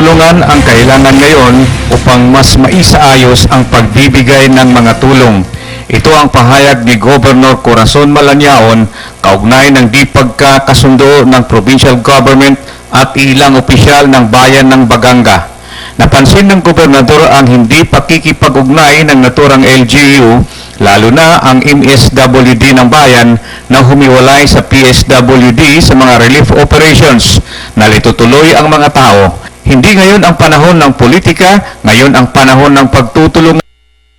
tulungan ang kailangan ngayon upang mas maisaayos ang pagbibigay ng mga tulong. Ito ang pahayag ni Governor Corazon Malanyaon kaugnay ng di pagkakasundo ng provincial government at ilang opisyal ng bayan ng Baganga. Napansin ng gobernador ang hindi pakikipag-ugnay ng naturang LGU, lalo na ang MSWD ng bayan na humiwalay sa PSWD sa mga relief operations. Nalito tuloy ang mga tao. Hindi ngayon ang panahon ng politika, ngayon ang panahon ng pagtutulong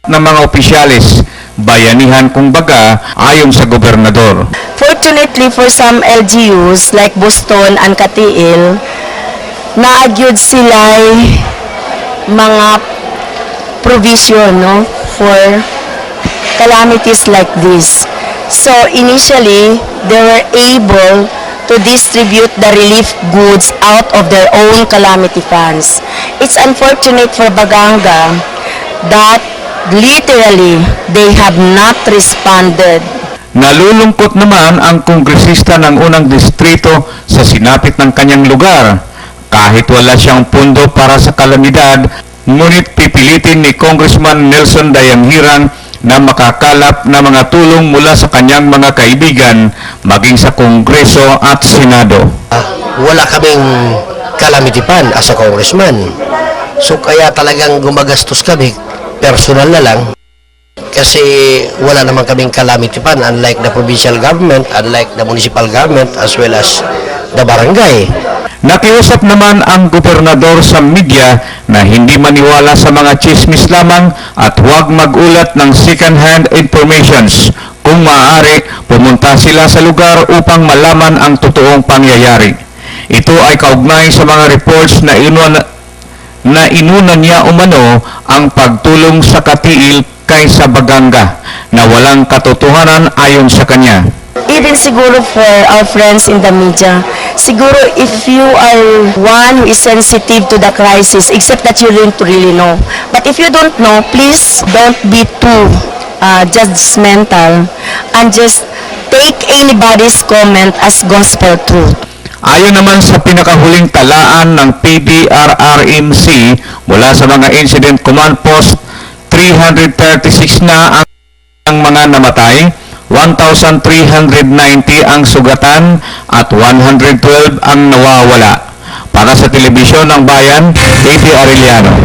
ng mga opisyalis. Bayanihan kumbaga ayon sa gobernador. Fortunately for some LGUs like Boston and Katiil, naagyod sila mga provision no, for calamities like this. So initially, they were able to distribute the relief goods out of their own calamity funds. It's unfortunate for Baganga that literally they have not responded Nalulungkot naman ang kongresista ng unang distrito sa sinapit ng kanyang lugar. Kahit wala siyang pundo para sa kalamidad, ngunit pipilitin ni Congressman Nelson Dayanghirang na makakalap na mga tulong mula sa kanyang mga kaibigan maging sa Kongreso at Senado. wala kaming calamity fund as a congressman. So kaya talagang gumagastos kami, personal na lang. Kasi wala naman kaming calamity fund unlike the provincial government, unlike the municipal government, as well as the barangay. Nakiusap naman ang gobernador sa media na hindi maniwala sa mga chismis lamang at huwag magulat ng second-hand informations. Kung maaari, pumunta sila sa lugar upang malaman ang totoong pangyayari. Ito ay kaugnay sa mga reports na inuan na inuna niya umano ang pagtulong sa katiil kaysa Baganga na walang katotohanan ayon sa kanya. Even siguro for our friends in the media, siguro if you are one who is sensitive to the crisis, except that you don't really know. But if you don't know, please don't be too uh, judgmental and just take anybody's comment as gospel truth. Ayon naman sa pinakahuling talaan ng PDRRMC mula sa mga Incident Command Post, 336 na ang mga namatay, 1,390 ang sugatan at 112 ang nawawala. Para sa telebisyon ng bayan, AP Arellano.